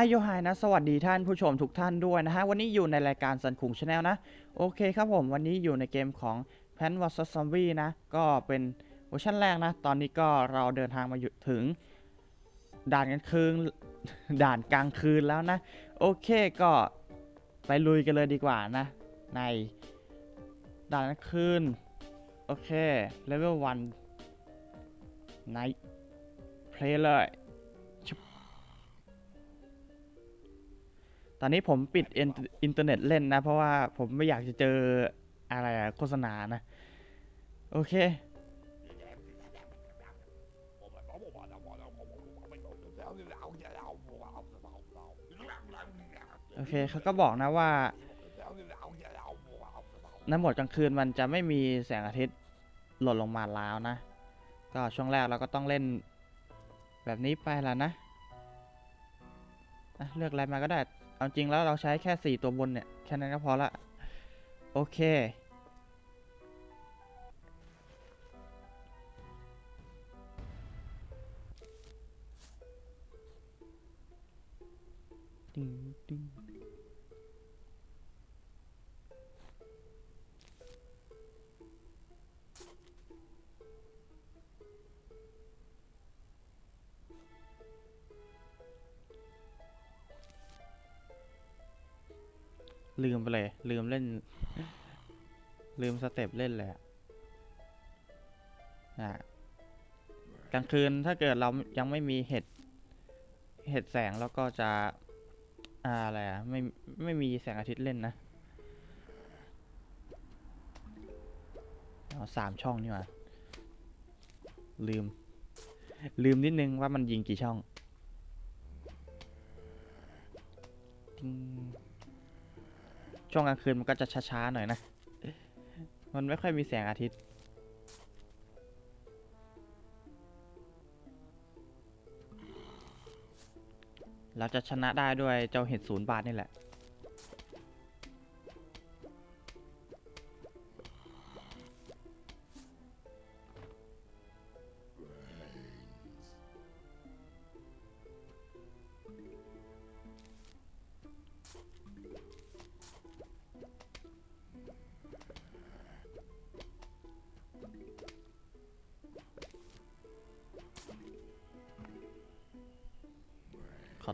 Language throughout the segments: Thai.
อายุไฮนะสวัสดีท่านผู้ชมทุกท่านด้วยนะฮะ วันนี้อยู่ในรายการซันคุงชาแนลนะ โอเคครับผม วันนี้อยู่ในเกมของ p a n v s Zombie นะ ก็เป็นเวอร์ชันแรกนะ ตอนนี้ก็เราเดินทางมาอยู่ถึง ด่านกลางคืนด่านกลางคืนแล้วนะ โอเคก็ไปลุยกันเลยดีกว่านะ ในด่านกลางคืน โอเคเลเวล1 Night Play เลย ตอนนี้ผมปิดอินเทอร์เน็ตเล่นนะ เพราะว่าผมไม่อยากจะเจออะไรอะโฆษณานะ โอเค โอเคเขาก็บอกนะว่าในโหมดกลางคืนมันจะไม่มีแสงอาทิตย์หล่นลงมาแล้วนะ ก็ช่วงแรกเราก็ต้องเล่นแบบนี้ไปแล้วนะะเลือกอะไรมาก็ได้ เอาจริงแล้วเราใช้แค่ 4 ตัวบนเนี่ย แค่นั้นก็พอละ โอเค ดึงดึง ลืมไปเลย ลืมเล่น ลืมสเต็ปเล่นเลยอะกลางคืนถ้าเกิดเรายังไม่มีเห็ด เห็ดแสงแล้วก็จะ อ่าอะไรอะไม่ไม่มีแสงอาทิตย์เล่นนะเอาสามช่องนี่หว่าลืม ลืมนิดนึงว่ามันยิงกี่ช่องติ๊ง ช่วงกลางคืนมันก็จะช้าๆหน่อยนะ มันไม่ค่อยมีแสงอาทิตย์ เราจะชนะได้ด้วยเจ้าเห็ดศูนย์บาทนี่แหละ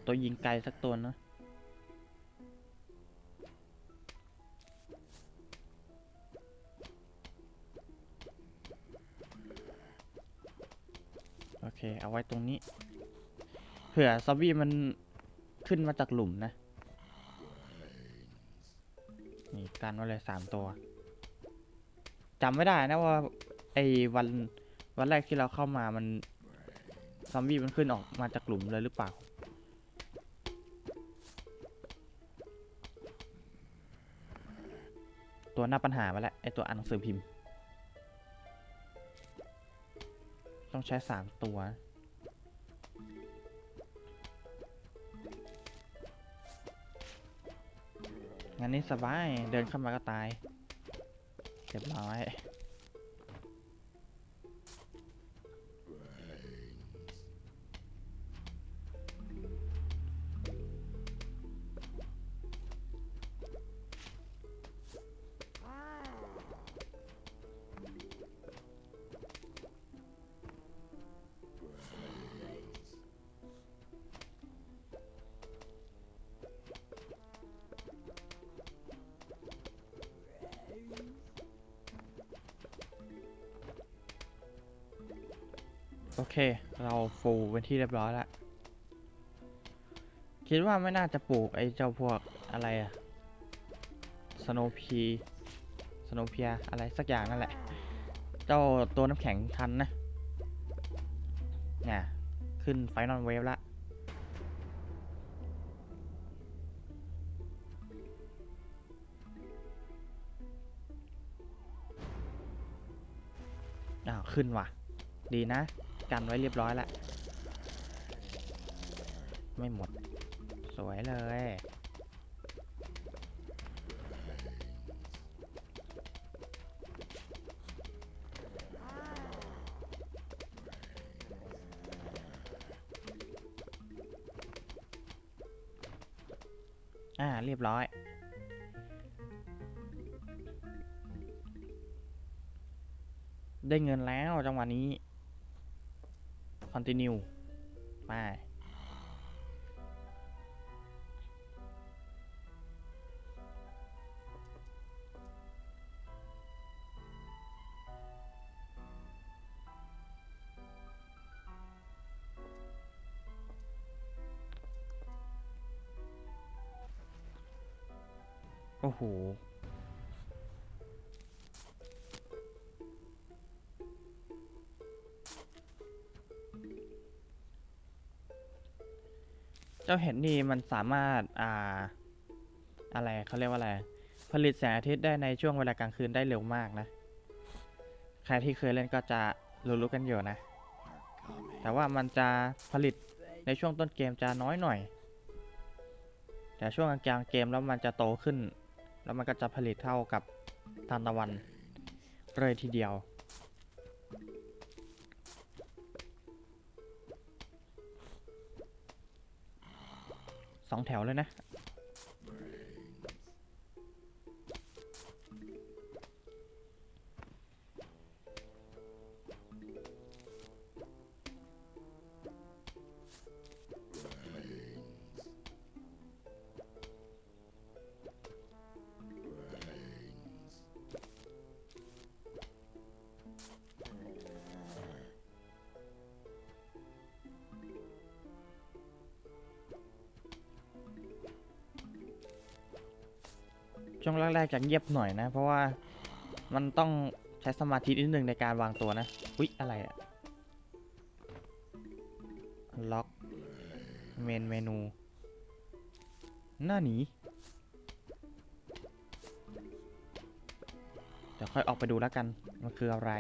ตัวยิงไกลสักตัวนะโอเค เอาไว้ตรงนี้เผื่อซอมบี้มันขึ้นมาจากหลุมนะ นี่กันไว้เลยสามตัวจำไม่ได้นะว่า ไอ้วันวันแรกที่เราเข้ามามันซอมบี้มันขึ้นออกมาจากหลุมเลยหรือเปล่า ตัวหน้าปัญหามาแล้วไอตัวอ่านหนังสือพิมพ์ ต้องใช้สามตัว งั้นนี่สบาย เดินเข้ามาก็ตายเรียบร้อย โอเค เราฟูเป็นที่เรียบร้อยแล้วคิดว่าไม่น่าจะปลูกไอ้เจ้าพวกอะไรอะสโนพีสโนเพียอะไรสักอย่างนั่นแหละ เจ้าตัวน้ำแข็งทันนะเนี่ยขึ้นไฟนอลเวฟละอ้าว ขึ้นว่ะ ดีนะ กันไว้เรียบร้อยแล้วไม่หมด สวยเลย อ่า เรียบร้อยได้เงินแล้วจังหวะนี้ continue. ไป เจ้าเห็นนี่มันสามารถอ่าอะไรเขาเรียกว่าอะไร ผลิตแสงอาทิตย์ได้ในช่วงเวลากลางคืนได้เร็วมากนะ ใครที่เคยเล่นก็จะรู้ๆกันอยู่นะ แต่ว่ามันจะผลิตในช่วงต้นเกมจะน้อยหน่อย แต่ช่วงกลางเกมแล้วมันจะโตขึ้น แล้วมันก็จะผลิตเท่ากับทานตะวันเลยทีเดียว สองแถวเลยนะ ช่วงแรกๆจะเงียบหน่อยนะ เพราะว่ามันต้องใช้สมาธินิดนึงในการวางตัวนะอุ๊ยอะไรอะล็อกเมนเมนูหน้าหนีเดี๋ยวค่อยออกไปดูแล้วกันมันคืออะไร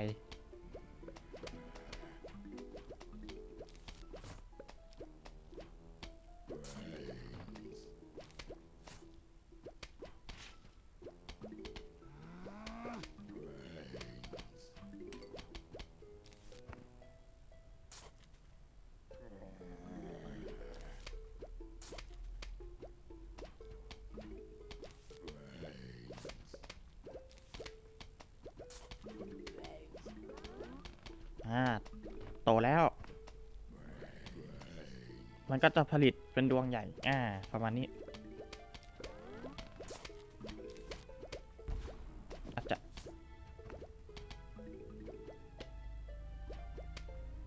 อ่า โตแล้ว มันก็จะผลิตเป็นดวงใหญ่ อ่า ประมาณนี้ อาจจะ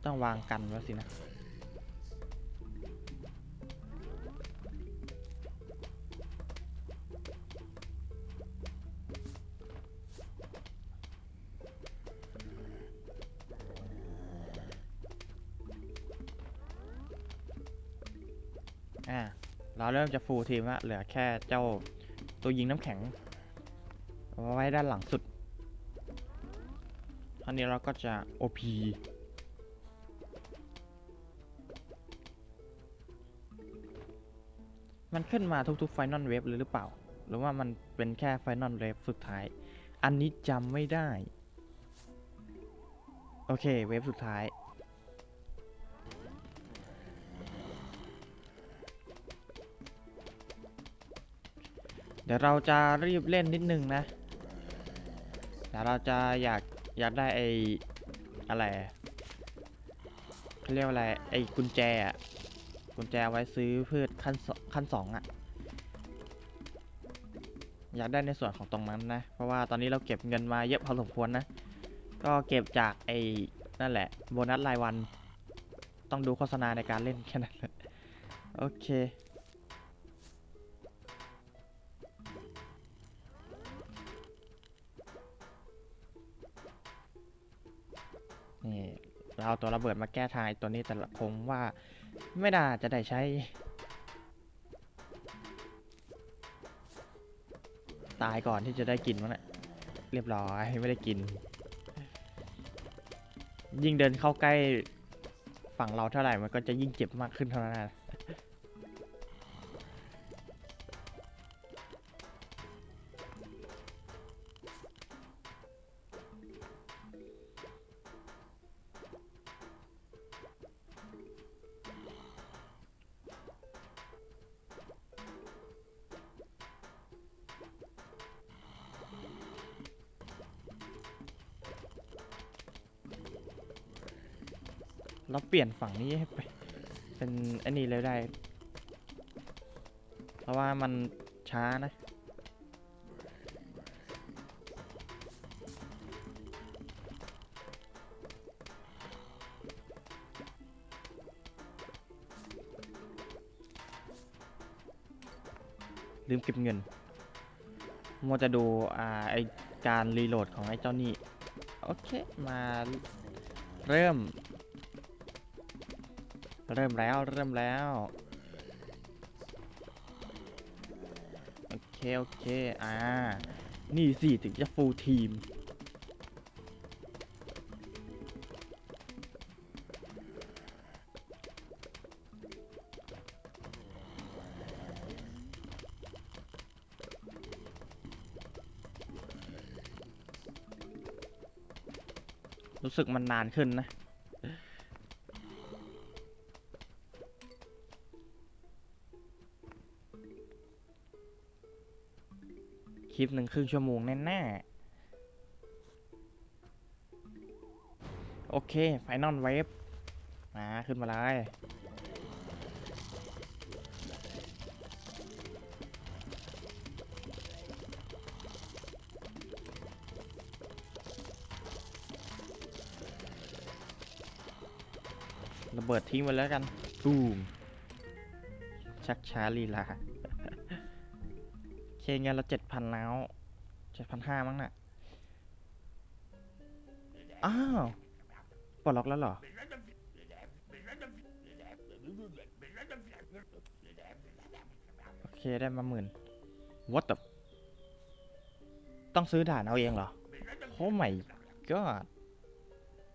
ต้องวางกันไว้สินะ มจะฟูลทีมละเหลือแค่เจ้าตัวยิงน้ำแข็งไว้ด้านหลังสุด อันนี้เราก็จะ OP มันขึ้นมาทุกๆ Final Wave เลยหรือเปล่า หรือว่ามันเป็นแค่ Final Wave สุดท้าย อันนี้จำไม่ได้ โอเค เวฟสุดท้าย ดี๋ยวเราจะรีบเล่นนิดนึงนะเดี๋ยวเราจะอยากอยากได้ไออะไรเขาเรียกว่าอะไรไอกุญแจอะกุญแจไว้ซื้อพืชขั้นสขั้นสองอะอยากได้ในส่วนของตรงนั้นนะ เพราะว่าตอนนี้เราเก็บเงินมาเยอะพอสมควรนะ ก็เก็บจากไอนั่นแหละโบนัสรายวัน ต้องดูโฆษณาในการเล่นแค่นั้นโอเค นี่เราเอาตัวระเบิดมาแก้ทายตัวนี้แต่ละคงว่าไม่น่าจะได้ใช้ตายก่อนที่จะได้กินมันแหละเรียบร้อยไม่ได้กิน ยิ่งเดินเข้าใกล้ฝั่งเราเท่าไหร่มันก็จะยิ่งเจ็บมากขึ้นเท่านั้น ลี่ยนฝั่งนี้ให้ไปเป็นไอันนี้เลยได้ เพราะว่ามันช้านะลืมเก็บเงินมัวจะดูอ่าไอการรีโหลดของไอเจ้านี่ โอเค มาเริ่ม เริ่มแล้วเริ่มแล้ว โอเค โอเค อ่า นี่สิถึงจะฟูลทีม รู้สึกมันนานขึ้นนะ ลิปหนึ่งครึ่งชั่วโมงแน่ๆ โอเค ไฟนอลเวฟมาขึ้นมาเลยระเบิดทิ้งไปแล้วกันตูมชักช้าลีลา เคงั้นเราเจ็ดพันแล้วเจ็ดพันห้ามั้งน่ะ อ้าวปลดล็อกแล้วเหรอ โอเคได้มาหมื่น what the ต้องซื้อด่านเอาเองเหรอ oh my god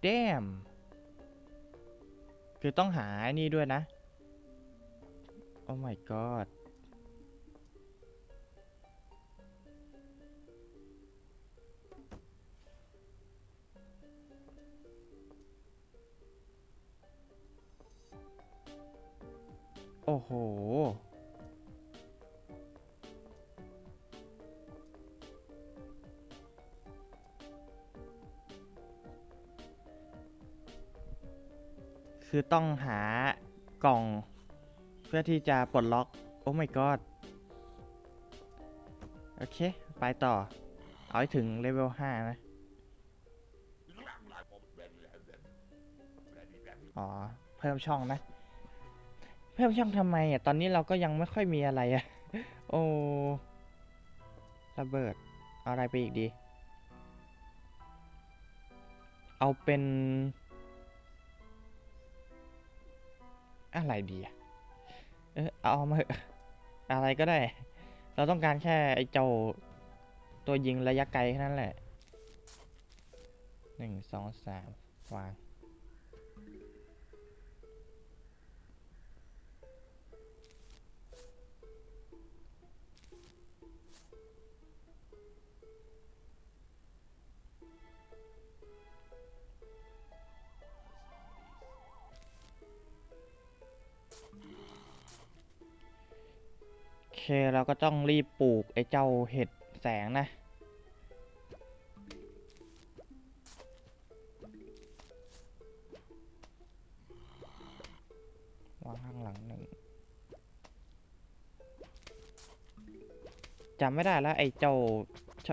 damn คือต้องหาไอ้นี่ด้วยนะ oh my god โอ้โห คือต้องหากล่อง เพื่อที่จะปลดล็อก โอ้ my god โอเค ไปต่อ เอาให้ถึงเลเวล 5 นะ อ๋อ เพิ่มช่องนะ เพิ่มช่องทำไมอะ ตอนนี้เราก็ยังไม่ค่อยมีอะไรอะ โอ้ ระเบิด เอาอะไรไปอีกดี เอาเป็น อะไรดีอะเออ เอามาเถอะอะไรก็ได้ เราต้องการแค่ไอ้เจ้าตัวยิงระยะไกลแค่นั้นแหละหนึ่งสองสามวาง เคเราก็ต้องรีบปลูกไอ้เจ้าเห็ดแสงนะ วางข้างหลังหนึ่งจำไม่ได้แล้วไอ้เจ้าช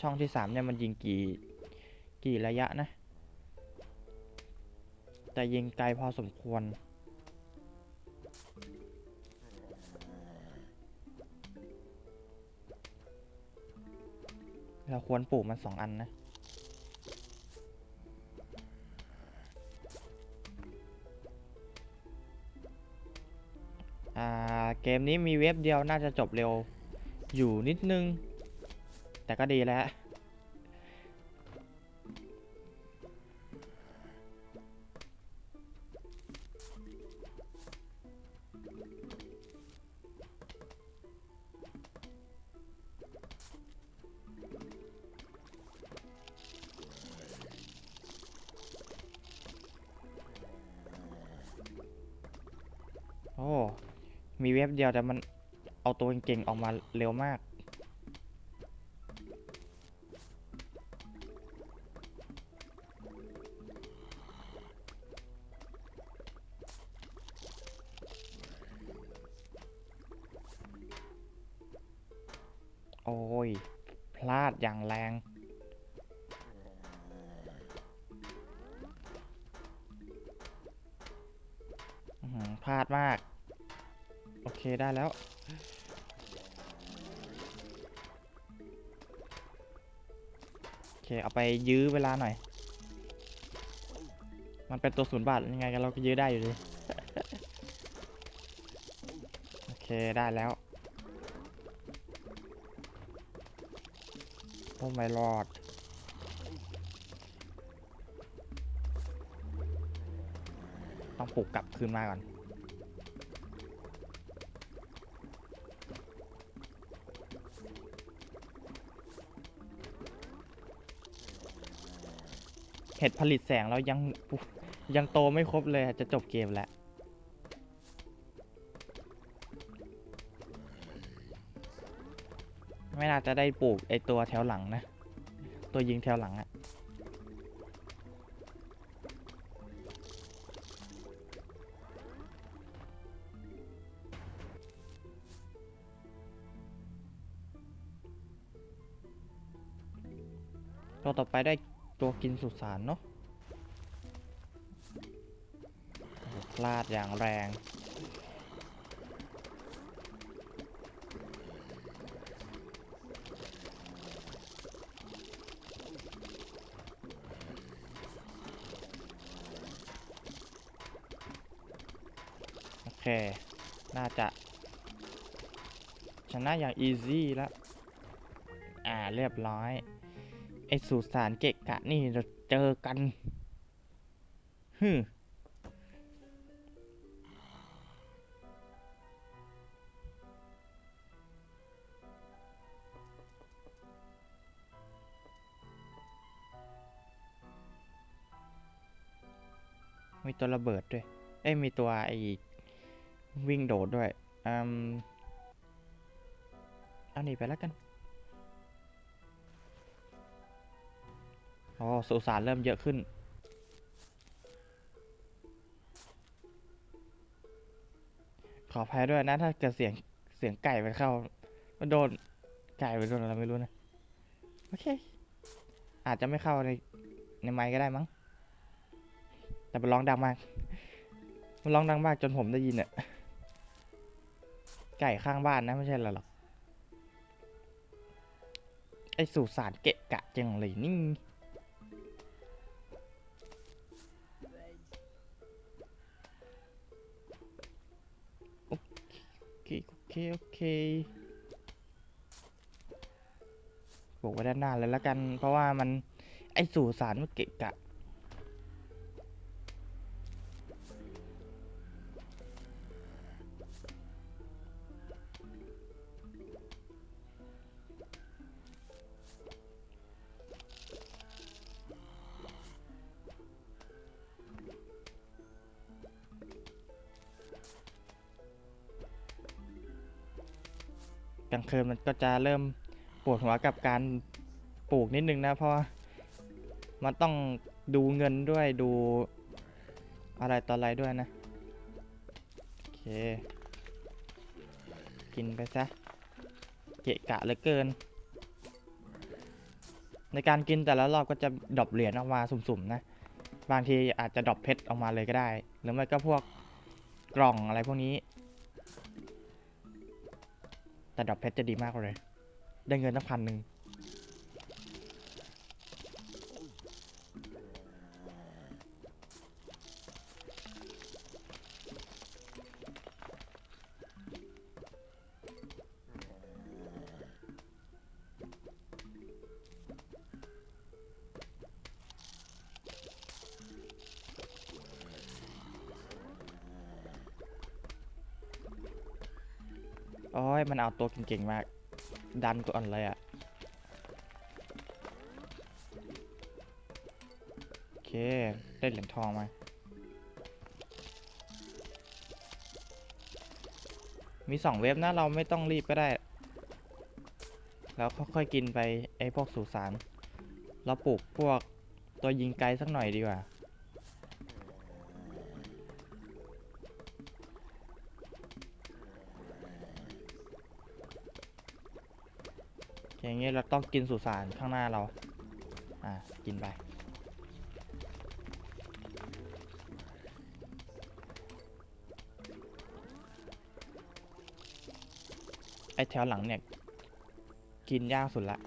ช่องที่สามเนี่ยมันยิงกี่กี่ระยะนะ แต่ยิงไกลพอสมควร เราควรปลูกมันสองอันนะ อ่า เกมนี้มีเว็บเดียวน่าจะจบเร็วอยู่นิดนึง แต่ก็ดีแล้ว มีเว็บเดียวแต่มันเอาตัวเก่งๆออกมาเร็วมาก เคเอาไปยื้อเวลาหน่อย มันเป็นตัวศูนย์บาทยังไงกันเราก็ยื้อได้อยู่ดีโอเคได้แล้วโอ้ my lord ต้องปลุกกลับคืนมาก่อน เห็ดผลิตแสงแล้วยังยังโตไม่ครบเลยจะจบเกมแล้วไม่น่าจะได้ปลูกไอตัวแถวหลังนะ ตัวยิงแถวหลังอะตัวต่อไปได้ ตัวกินสุสานเนาะพลาดอย่างแรงโอเคน่าจะ ชนะอย่างอีซี่แล้ว อ่า เรียบร้อย อสุสานเกะกะนี่เราเจอกันฮึมมีตัวระเบิดด้วย เอ้ย มีตัวไอวิ่งโดดด้วย อืม เอาหนีไปแล้วกัน อ๋อสุสานเริ่มเยอะขึ้น ขออภัยด้วยนะ ถ้าเกิดเสียงเสียงไก่ไปเข้า มันโดนไก่ไปโดนอะไรไม่รู้นะ โอเค อาจจะไม่เข้าในในไมค์ก็ได้มั้ง แต่มันร้องดังมาก มันร้องดังมากจนผมได้ยินอะไก่ข้างบ้านนะไม่ใช่เหรอหรอกไอสุสานเกะกะจังเลยนี่ เคโอเค โอเคบอกไว้ด้านหน้าเลยละกัน เพราะว่ามันไอสู่สารมันเกะกะ คืนมันก็จะเริ่มปวดหัวกับการปลูกนิดนึงนะ เพราะมันต้องดูเงินด้วยดูอะไรต่ออะไรด้วยนะ โอเค กินไปซะ เกะกะเหลือเกิน ในการกินแต่ละรอบก็จะดรอปเหรียญออกมาสุ่มๆนะ บางทีอาจจะดรอปเพชรออกมาเลยก็ได้ หรือไม่ก็พวกกล่องอะไรพวกนี้ แต่ดอกเพชรจะดีมากเลย ได้เงินตั้งพันหนึ่ง เอาตัวเก่งๆมากดันก่อนเลยอะ่ะโอเค ได้เหรียญทองมา มีสองเว็บนะ เราไม่ต้องรีบก็ได้ แล้วค่อยๆกินไป ไอ้พวกสุสานเราปลูกพวกตัวยิงไกลสักหน่อยดีกว่า อย่างเงี้เราต้องกินสุสานข้างหน้าเรา อะกินไป ไอแถวหลังเนี่ย กินยากสุดละ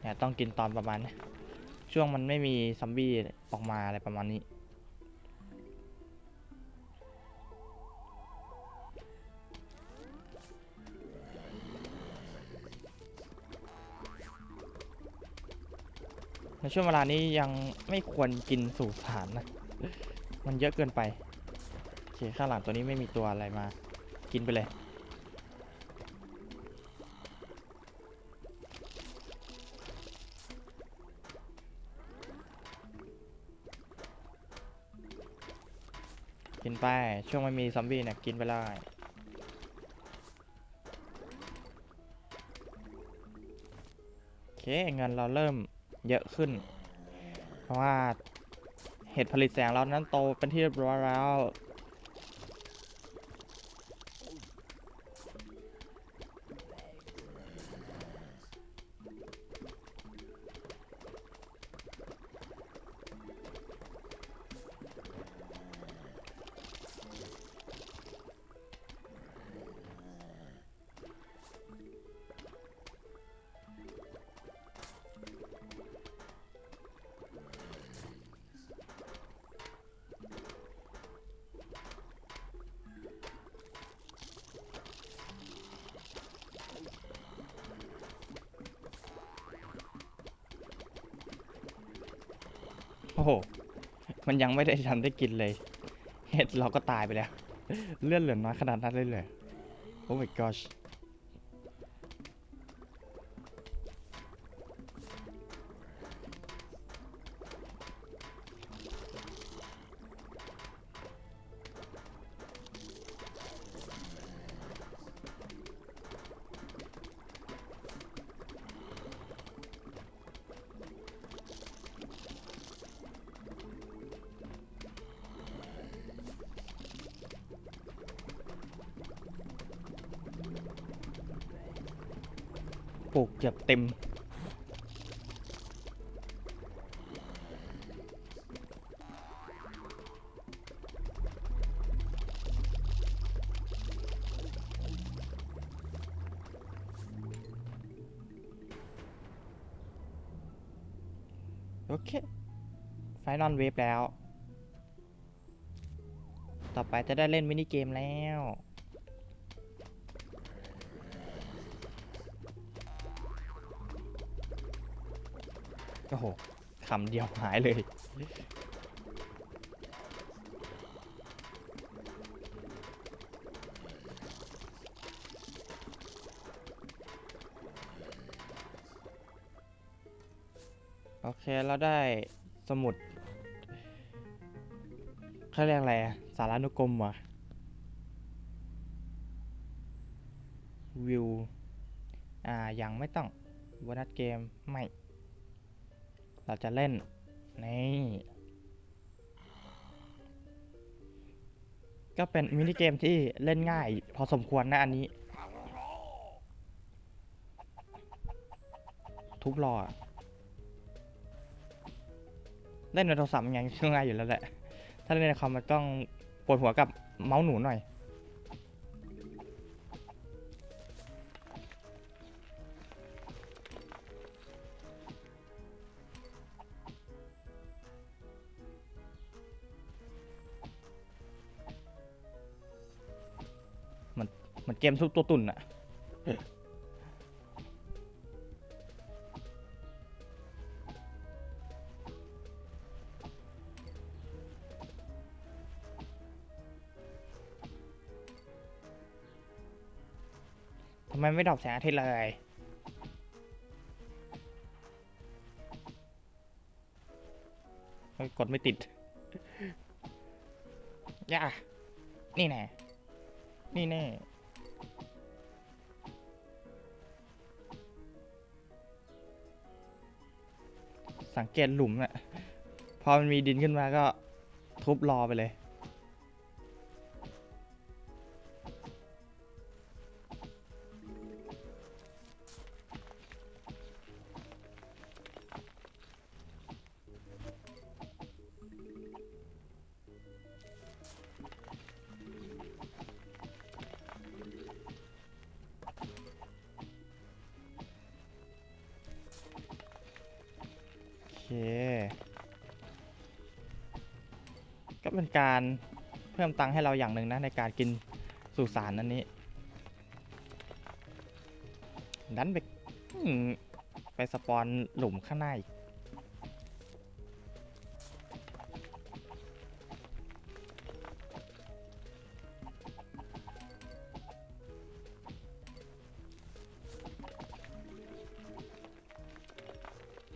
เนี่ยต้องกินตอนประมาณนี้ช่วงมันไม่มีซอมบี้ออกมาอะไรประมาณนี้ ในช่วงเวลานี้ยังไม่ควรกินสู่สารนะ มันเยอะเกินไป โอเค ข้างหลังตัวนี้ไม่มีตัวอะไรมา กินไปเลยกินไป ช่วงไม่มีซอมบี้เนี่ยกินไปเลย โอเค เงินเราเริ่ม เยอะขึ้น เพราะว่าเห็ดผลิตแสงเรานั้นโตเป็นที่เรียบร้อยแล้ว โอ้โหมันยังไม่ได้ทันได้กินเลย เห็ดเราก็ตายไปแล้ว เลือดเหลือน้อยขนาดนั้นเลยเลยโอ้ my gosh กเกือบเต็ม โอเค ไฟนอลเวฟแล้ว ต่อไปจะได้เล่นมินิเกมแล้ว อ้โหคำเดียวหายเลย โอเค เราได้สมุดเขาเรียกอะไรอะสารานุกรมเหรอวิว อ่า ยังไม่ต้องบนัดเกม ไม่ เราจะเล่น นี่ ก็เป็นมินิเกมที่เล่นง่าย พอสมควรนะอันนี้ ทุบรออะเล่นในโทรศัพท์มันยังง่ายอยู่แล้วแหละ ถ้าเล่นในคอมมันต้องปวดหัวกับเมาส์หนูหน่อย เกมทุบตัวตุ่นอะทำไมไม่ดรอปแสงอาทิตย์เลยเฮ้ยกดไม่ติดย่านี่แน่ นี่แน่ สังเกตหลุมน่ะพอมันมีดินขึ้นมาก็ทุบรอไปเลย เป็นการเพิ่มตังค์ให้เราอย่างหนึ่งนะในการกินสุสานนั้นนี้ดันไปไปสปอนหลุมข้างหน้าอีก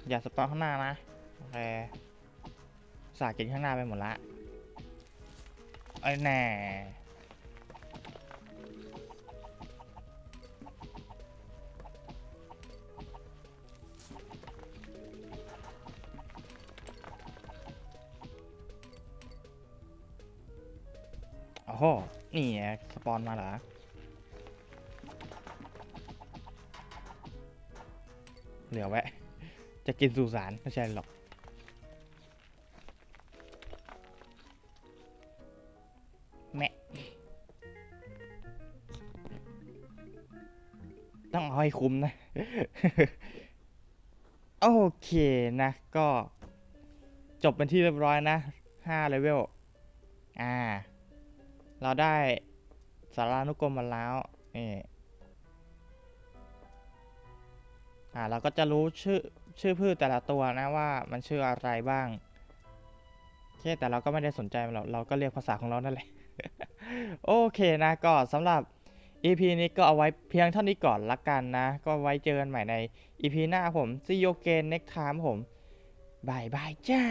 อย่าสปอนข้างหน้านะ โอเคสากินข้างหน้าไปหมดละ ไอ้แน่โอ้โห นี่ไงสปอนมาเหรอเหลือแวะ จะกินสุสานไม่ใช่หรอก ต้องเอาให้คุ้มนะ โอเคนะ ก็จบเป็นที่เรียบร้อยนะ5เลเวล อ่า เราได้สารานุกรมมาแล้ว นี่ อ่า เราก็จะรู้ชื่อชื่อพืชแต่ละตัวนะว่ามันชื่ออะไรบ้างโอเคแต่เราก็ไม่ได้สนใจมันหรอกเราก็เรียกภาษาของเรานั่นแหละ โอเคนะก็สำหรับ EP นี้ก็เอาไว้เพียงเท่านี้ก่อนละกันนะ ก็ไว้เจอกันใหม่ใน EP หน้าผม See you again next time ผมบายบายจ้า